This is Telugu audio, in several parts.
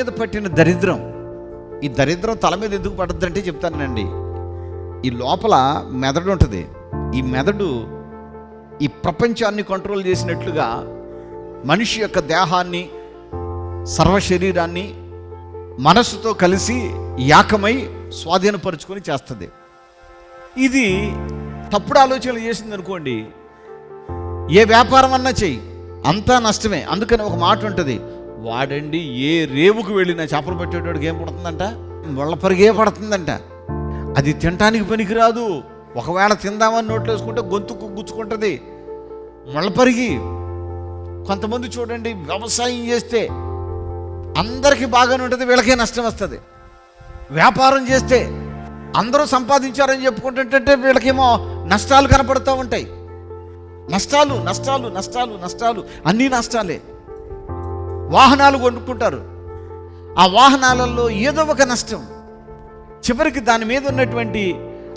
మీద పట్టిన దరిద్రం ఈ దరిద్రం తల మీద ఎందుకు పడుతుందంటే చెప్తానండి ఈ లోపల మెదడు ఉంటుంది. ఈ మెదడు ఈ ప్రపంచాన్ని కంట్రోల్ చేసినట్లుగా మనిషి యొక్క దేహాన్ని సర్వ శరీరాన్ని మనస్సుతో కలిసి యాకమై స్వాధీనపరుచుకొని చేస్తుంది. ఇది తప్పుడు ఆలోచనలు చేసింది అనుకోండి ఏ వ్యాపారం అన్నా చెయ్యి అంతా నష్టమే. అందుకని ఒక మాట ఉంటుంది వాడండి ఏ రేవుకు వెళ్ళినా చేపలు పట్టేటోడికి ఏం పడుతుందంట? ముళ్ళపరిగే పడుతుందంట? అది తినటానికి పనికిరాదు. ఒకవేళ తిందామని నోట్లో వేసుకుంటే గొంతుకు గుచ్చుకుంటుంది. ముళ్ళపరిగి కొంతమంది చూడండి వ్యవసాయం చేస్తే అందరికీ బాగానే ఉంటుంది వీళ్ళకే నష్టం వస్తుంది. వ్యాపారం చేస్తే అందరూ సంపాదించారని చెప్పుకుంటుంటే వీళ్ళకేమో నష్టాలు కనపడుతూ ఉంటాయి. నష్టాలు నష్టాలు నష్టాలు నష్టాలు అన్నీ నష్టాలే. వాహనాలు కొనుక్కుంటారు. ఆ వాహనాలలో ఏదో ఒక నష్టం. చివరికి దాని మీద ఉన్నటువంటి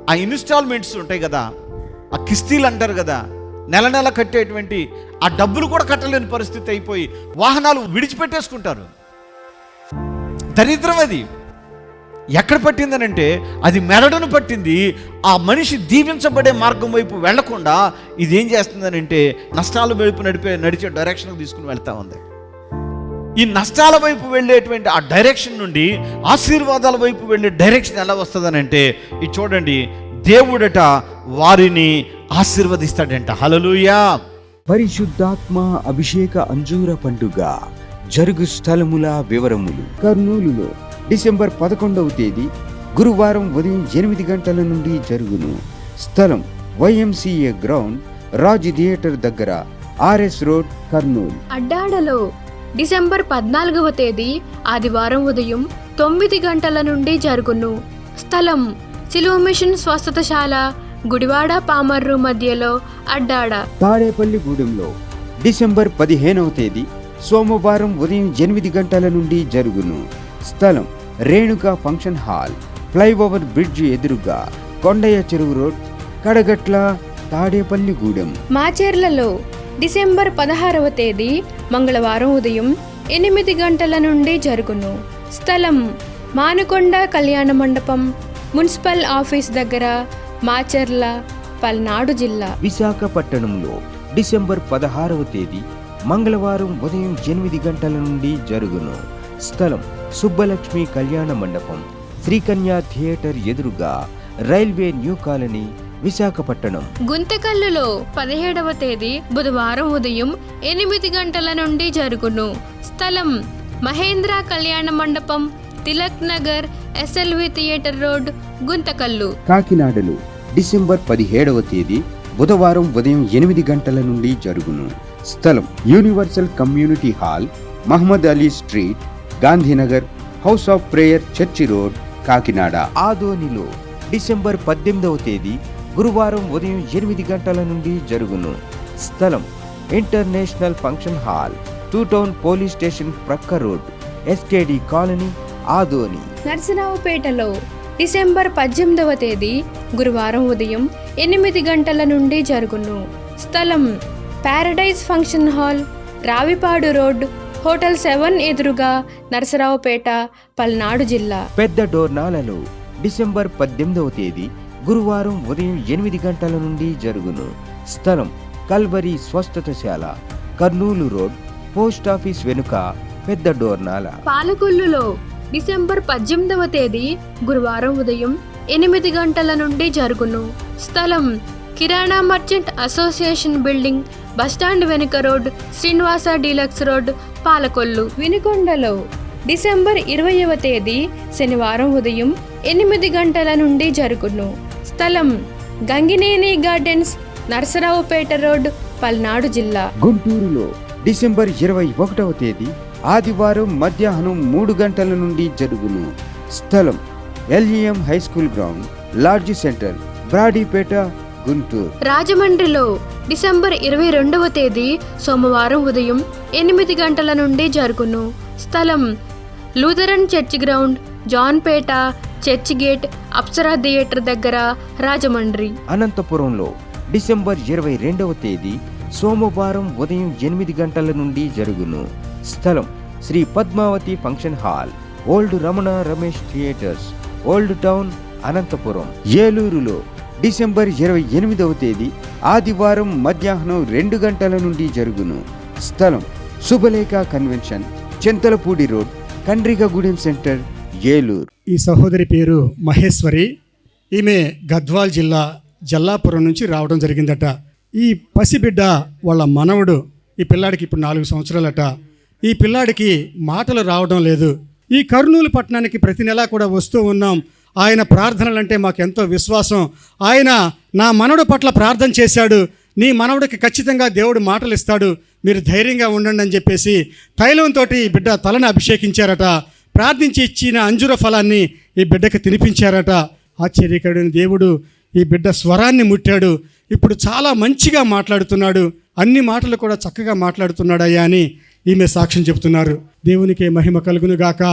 ఆ ఇన్స్టాల్మెంట్స్ ఉంటాయి కదా ఆ కిస్తీలు అంటారు కదా నెల నెల కట్టేటువంటి ఆ డబ్బులు కూడా కట్టలేని పరిస్థితి అయిపోయి వాహనాలు విడిచిపెట్టేసుకుంటారు. దరిద్రం అది. ఎక్కడ పట్టిందనంటే అది మెదడును పట్టింది. ఆ మనిషి దీవించబడే మార్గం వైపు వెళ్ళకుండా ఇది ఏం చేస్తుందనంటే నష్టాలు వైపు నడిపే నడిచే డైరెక్షన్కి తీసుకుని వెళ్తా ఉంది. ఈ నష్టాల వైపు వెళ్ళేటువంటి ఆ డైరెక్షన్ నుండి ఆశీర్వాదాల వైపు వెళ్ళే డైరెక్షన్ ఎలా వస్తుందనంటే ఇది చూడండి దేవుడట వారిని ఆశీర్వదిస్తాడంట. హలలుయా పరిశుద్ధాత్మ అభిషేక అంజూర పండుగ జరుగు స్థలముల వివరములు. కర్నూలులో డిసెంబర్ పదకొండవ తేదీ గురువారం ఉదయం ఎనిమిది గంటల నుండి జరుగును. స్థలం వైఎంసీఏ గ్రౌండ్ రాజ్ థియేటర్ దగ్గర ఆర్ఎస్ రోడ్ కర్నూలు. అడ్డాడలో డిసెంబర్ పద్నాలుగవ తేదీ ఆదివారం ఉదయం తొమ్మిది గంటల నుండి జరుగును. స్థలం సిలువ మిషన్ స్వస్థతశాల గుడివాడ పామర్రు మధ్యలో అడ్డాడ. తాడేపల్లిగూడెంలో డిసెంబర్ పదిహేనవ తేదీ సోమవారం ఉదయం ఎనిమిది గంటల నుండి జరుగును. స్థలం Renuka function hall flyover bridge ఎదురుగా కొండయ్య చెరువు రోడ్ కడగట్ల తాడేపల్లిగూడెం మాచేర్లలో డిసెంబర్ పదహారవ తేదీ మంగళవారం ఉదయం ఎనిమిది గంటల నుండి జరుగును. స్థలం మానుకొండ కళ్యాణ మండపం మున్సిపల్ ఆఫీస్ దగ్గర మాచర్ల పల్నాడు జిల్లా. విశాఖపట్టణంలో డిసెంబర్ పదహారవ తేదీ మంగళవారం ఉదయం ఎనిమిది గంటల నుండి జరుగును. స్థలం సుబ్బలక్ష్మి కళ్యాణ మండపం శ్రీకన్యా థియేటర్ ఎదురుగా రైల్వే న్యూ కాలనీ విశాఖపట్టణం గుంతకల్లులో పదిహేడవ తేదీ బుధవారం ఉదయం ఎనిమిది గంటల నుండి జరుగును. స్థలం మహేంద్ర కళ్యాణ మండపం Tilak Nagar SLV theatre road Guntakal. కాకినాడలో డిసెంబర్ పదిహేడవ తేదీ బుధవారం ఉదయం ఎనిమిది గంటల నుండి జరుగును. స్థలం universal community hall Mohammed Ali street Gandhinagar house of prayer church road Kakinada. ఆదోనిలో డిసెంబర్ పద్దెనిమిదవ తేదీ గురువారం ఉదయం ఎనిమిది గంటల నుండి జరుగును. స్థలం international function hall two town police station ప్రక్క రోడ్ ఎస్కేడి కాలనీ ఆదోని. నర్సరావుపేటలో డిసెంబర్ పద్దెనిమిదవ తేదీ గురువారం ఉదయం ఎనిమిది గంటల నుండి జరుగును. స్థలం paradise function hall Ravipadu road hotel seven ఎదురుగా నరసరావుపేట పల్నాడు జిల్లా. పెద్ద డోర్నాలలో డిసెంబర్ పద్దెనిమిదవ తేదీ గురువారం ఉదయం ఎనిమిది గంటల నుండి జరుగును. స్థలం కల్వరి స్వస్థతశాల కర్నూలు రోడ్ పోస్ట్ ఆఫీస్ వెనుక పెద్ద డోర్నాల. పాలకొల్లులో డిసెంబర్ పద్దెనిమిదవ తేదీ గురువారం ఉదయం ఎనిమిది గంటల నుండి జరుగును. స్థలం కిరాణా merchant association building bus stand వెనుక road Srinivasa deluxe road Palakollu. వినుకొండలో December ఇరవైవ తేదీ శనివారం ఉదయం ఎనిమిది గంటల నుండి జరుగును. స్థలం గంగినేని గార్డెన్స్ నరసరావుపేట రోడ్ పల్నాడు జిల్లా. గుంటూరులో డిసెంబర్ ఇరవై ఒకటవ తేదీ ఆదివారం మధ్యాహ్నం మూడు గంటల నుండి జరుగును. స్థలం LEM high school ground lodge centre Brodipet Guntur. రాజమండ్రిలో డిసెంబర్ ఇరవై రెండవ తేదీ సోమవారం ఉదయం ఎనిమిది గంటల నుండి జరుగును. స్థలం Lutheran church ground Janpet church gate Apsara theatre దగ్గర రాజమండ్రి. అనంతపురంలో డిసెంబర్ ఇరవై రెండవ తేదీ సోమవారం ఉదయం ఎనిమిది గంటల నుండి జరుగును. స్థలం Shri Padmavathi function hall old Ramana Ramesh theatres old town Anantapur. ఏలూరులో డిసెంబర్ ఇరవై ఎనిమిదవ తేదీ ఆదివారం మధ్యాహ్నం రెండు గంటల నుండి జరుగును. స్థలం Subhalekha convention Chintalapudi road Kandrikagudem centre Eluru. ఈ సహోదరి పేరు మహేశ్వరి. ఈమె గద్వాల్ జిల్లా జల్లాపురం నుంచి రావడం జరిగిందట. ఈ పసిబిడ్డ వాళ్ళ మనవడు ఈ పిల్లాడికి ఇప్పుడు నాలుగు సంవత్సరాలట. ఈ పిల్లాడికి మాటలు రావడం లేదు. ఈ కర్నూలు పట్టణానికి ప్రతి నెలా కూడా వస్తూ ఉన్నాం. ఆయన ప్రార్థనలంటే మాకు ఎంతో విశ్వాసం. ఆయన నా మనవడు పట్ల ప్రార్థన చేశాడు. నీ మనవడికి ఖచ్చితంగా దేవుడు మాటలు ఇస్తాడు. మీరు ధైర్యంగా ఉండండి అని చెప్పేసి తైలంతో ఈ బిడ్డ తలను అభిషేకించారట. ప్రార్థించి ఇచ్చిన అంజుర ఫలాన్ని ఈ బిడ్డకి తినిపించారట. ఆశ్చర్యకరుడైన దేవుడు ఈ బిడ్డ స్వరాన్ని ముట్టాడు. ఇప్పుడు చాలా మంచిగా మాట్లాడుతున్నాడు. అన్ని మాటలు కూడా చక్కగా మాట్లాడుతున్నాడు అయ్యా అని ఈమె సాక్ష్యం చెబుతున్నారు. దేవునికి మహిమ కలుగును గాక.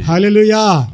హల్లెలూయా.